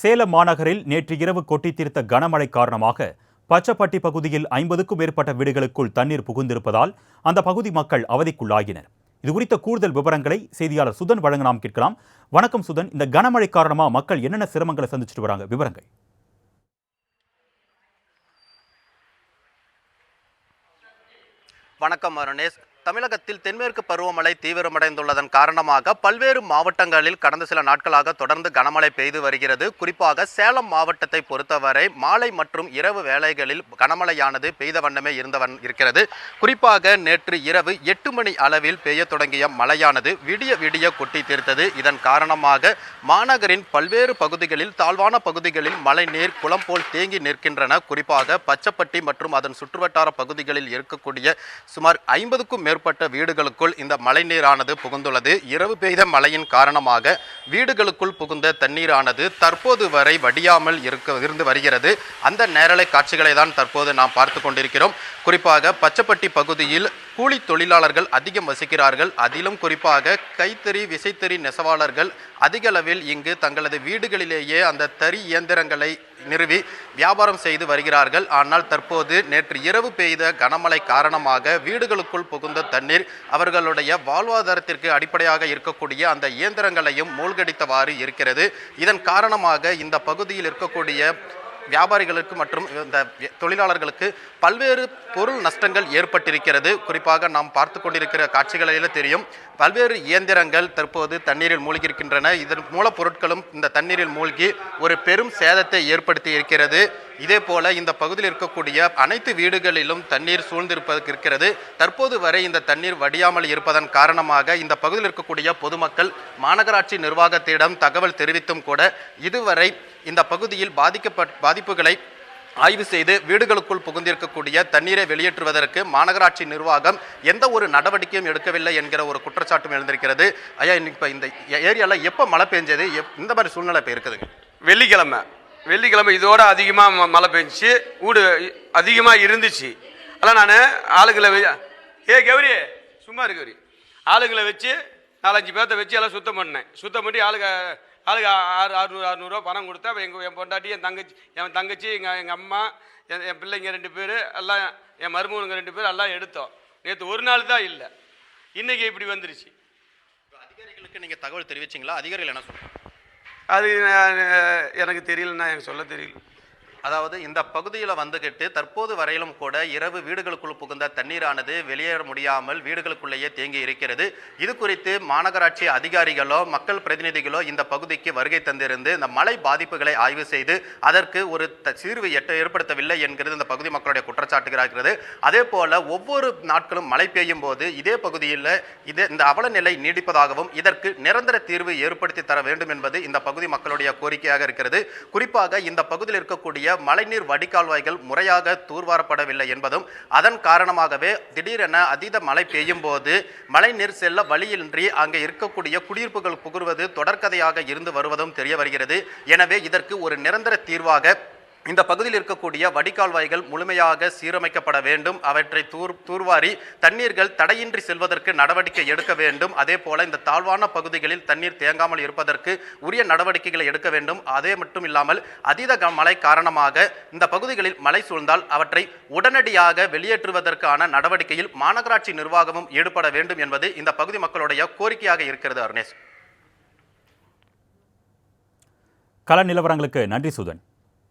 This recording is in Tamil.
சேலம் மாநகரில் நேற்று இரவு கொட்டி தீர்த்த கனமழை காரணமாக பச்சப்பட்டி பகுதியில் ஐம்பதுக்கும் மேற்பட்ட வீடுகளுக்குள் தண்ணீர் புகுந்திருப்பதால் அந்த பகுதி மக்கள் அவதிக்குள்ளாகினர். இது குறித்த கூடுதல் விவரங்களை செய்தியாளர் சுதன் வழங்க நாம் கேட்கலாம். வணக்கம் சுதன். இந்த கனமழை காரணமா மக்கள் என்னென்ன சிரமங்களை சந்திச்சுட்டு வராங்க? விவரங்கள். வணக்கம் அருணேஷ். தமிழகத்தில் தென்மேற்கு பருவமழை தீவிரமடைந்துள்ளதன் காரணமாக பல்வேறு மாவட்டங்களில் கடந்த சில நாட்களாக தொடர்ந்து கனமழை பெய்து வருகிறது. குறிப்பாக சேலம் மாவட்டத்தை பொறுத்தவரை மாலை மற்றும் இரவு வேளைகளில் கனமழையானது பெய்த வண்ணமே இருந்தவன் இருக்கிறது. குறிப்பாக நேற்று இரவு எட்டு மணி அளவில் பெய்ய தொடங்கிய மழையானது விடிய விடிய கொட்டி தீர்த்தது. இதன் காரணமாக மாநகரின் பல்வேறு பகுதிகளில் தாழ்வான பகுதிகளில் மழை நீர் குளம் போல் தேங்கி நிற்கின்றன. குறிப்பாக பச்சப்பட்டி மற்றும் அதன் சுற்றுவட்டார பகுதிகளில் இருக்கக்கூடிய சுமார் ஐம்பதுக்கும் மேற்பட்ட வீடுகளுக்குள் இந்த மழைநீரானது புகுந்துள்ளது. இரவு பெய்த மழையின் காரணமாக வீடுகளுக்குள் புகுந்த தண்ணீரானது தற்போது வரை வடியாமல் இருக்க இருந்து வருகிறது. அந்த நேரலை காட்சிகளை தான் தற்போது நாம் பார்த்து கொண்டிருக்கிறோம். குறிப்பாக பச்சப்பட்டி பகுதியில் கூலி தொழிலாளர்கள் அதிகம் வசிக்கிறார்கள். அதிலும் குறிப்பாக கைத்தறி விசைத்தறி நெசவாளர்கள் அதிக அளவில் இங்கு தங்களது வீடுகளிலேயே அந்த தறி இயந்திரங்களை நிறுவி வியாபாரம் செய்து வருகிறார்கள். ஆனால் தற்போது நேற்று இரவு பெய்த கனமழை காரணமாக வீடுகளுக்குள் புகுந்த தண்ணீர் அவர்களுடைய வாழ்வாதாரத்திற்கு அடிப்படையாக இருக்கக்கூடிய அந்த இயந்திரங்களையும் மூழ்கடித்தவாறு இருக்கிறது. இதன் காரணமாக இந்த பகுதியில் இருக்கக்கூடிய வியாபாரிகளுக்கு மற்றும் இந்த தொழிலாளர்களுக்கு பல்வேறு பொருள் நஷ்டங்கள் ஏற்பட்டிருக்கிறது. குறிப்பாக நாம் பார்த்து கொண்டிருக்கிற காட்சிகளில் தெரியும். பல்வேறு இயந்திரங்கள் தற்போது தண்ணீரில் மூழ்கியிருக்கின்றன. இதன் மூலப்பொருட்களும் இந்த தண்ணீரில் மூழ்கி ஒரு பெரும் சேதத்தை ஏற்படுத்தி இருக்கிறது. இதே போல இந்த பகுதியில் இருக்கக்கூடிய அனைத்து வீடுகளிலும் தண்ணீர் சூழ்ந்திருப்பதற்கு இருக்கிறது. தற்போது வரை இந்த தண்ணீர் வடியாமல் இருப்பதன் காரணமாக இந்த பகுதியில் இருக்கக்கூடிய பொதுமக்கள் மாநகராட்சி நிர்வாகத்திடம் தகவல் தெரிவித்தும் கூட இதுவரை இந்த பகுதியில் பாதிக்கப்பட் பாதிப்புகளை ஆய்வு செய்து வீடுகளுக்குள் புகுந்திருக்கக்கூடிய தண்ணீரை வெளியேற்றுவதற்கு மாநகராட்சி நிர்வாகம் எந்த ஒரு நடவடிக்கையும் எடுக்கவில்லை என்கிற ஒரு குற்றச்சாட்டும் எழுந்திருக்கிறது. ஐயா இன்னைக்கு இப்போ இந்த ஏரியாவில் எப்போ மழை பெஞ்சது? எப்- இந்த மாதிரி சூழ்நிலை இப்போ இருக்குதுங்க. வெள்ளிக்கிழமை. வெள்ளிக்கிழமை இதோட அதிகமாக மழை பெஞ்சிச்சு. வீடு அதிகமாக இருந்துச்சு. அதெல்லாம் நான் ஆளுங்களை ஏ கௌரி சும்மா இரு கௌரி ஆளுங்களை வச்சு நாலஞ்சு பேர்த்த வச்சு எல்லாம் சுத்தம் பண்ணேன். சுத்தம் பண்ணி ஆளுங்க ஆளுங்க ஆறு அறுநூறு அறுநூறுவா பணம் கொடுத்தா எங்கள் என் பொண்டாட்டி என் தங்கச்சி என் தங்கச்சி எங்கள் எங்கள் அம்மா என் என் பிள்ளைங்க ரெண்டு பேர் எல்லாம் என் மருமகனுங்க ரெண்டு பேர் எல்லாம் எடுத்தோம். நேற்று ஒரு நாள் தான் இல்லை. இன்றைக்கி இப்படி வந்துருச்சு. அதிகாரிகளுக்கு நீங்கள் தகவல் தெரிவிச்சிங்களா? அதிகாரிகள் என்ன சொல்றாங்க? அது எனக்கு எனக்கு தெரியலண்ணா எனக்கு சொல்ல தெரியல. அதாவது இந்த பகுதியில் வந்துகிட்டு தற்போது வரையிலும் கூட இரவு வீடுகளுக்குள் புகுந்த தண்ணீரானது வெளியேற முடியாமல் வீடுகளுக்குள்ளேயே தேங்கி இருக்கிறது. இது குறித்து மாநகராட்சி அதிகாரிகளோ மக்கள் பிரதிநிதிகளோ இந்த பகுதிக்கு வருகை தந்திருந்து இந்த மழை பாதிப்புகளை ஆய்வு செய்து அதற்கு ஒரு த- தீர்வு எட்ட ஏற்படுத்தவில்லை என்கிறது இந்த பகுதி மக்களுடைய குற்றச்சாட்டுகளாக இருக்கிறது அதே போல ஒவ்வொரு நாட்களும் மழை பெய்யும் போது இதே பகுதியில் இது இந்த அவல நிலை நீடிப்பதாகவும் இதற்கு நிரந்தர தீர்வு ஏற்படுத்தி தர வேண்டும் என்பது இந்த பகுதி மக்களுடைய கோரிக்கையாக இருக்கிறது. குறிப்பாக இந்த பகுதியில் இருக்கக்கூடிய மழைநீர் வடிகால்வாய்கள் முறையாக தூர்வாரப்படவில்லை என்பதும் அதன் காரணமாகவே திடீரென அதீத மழை பெய்யும் போது மழைநீர் செல்ல வழியின்றி அங்கே இருக்கக்கூடிய குடியிருப்புகள் புகுர்வது தொடர்கதையாக இருந்து வருவதும் தெரிய வருகிறது. எனவே இதற்கு ஒரு நிரந்தர தீர்வாக இந்த பகுதியில் இருக்கக்கூடிய வடிகால்வாய்கள் முழுமையாக சீரமைக்கப்பட வேண்டும். அவற்றை தூர் தூர்வாரி தண்ணீர்கள் தடையின்றி செல்வதற்கு நடவடிக்கை எடுக்க வேண்டும். அதே போல இந்த தாழ்வான பகுதிகளில் தண்ணீர் தேங்காமல் இருப்பதற்கு உரிய நடவடிக்கைகளை எடுக்க வேண்டும். அதே மட்டும் இல்லாமல் அதீத மழை காரணமாக இந்த பகுதிகளில் மழை சூழ்ந்தால் அவற்றை உடனடியாக வெளியேற்றுவதற்கான நடவடிக்கையில் மாநகராட்சி நிர்வாகமும் ஈடுபட வேண்டும் என்பது இந்த பகுதி மக்களுடைய கோரிக்கையாக இருக்கிறது அருணேஷ். கல நிலவரங்களுக்கு நன்றி சுதன்.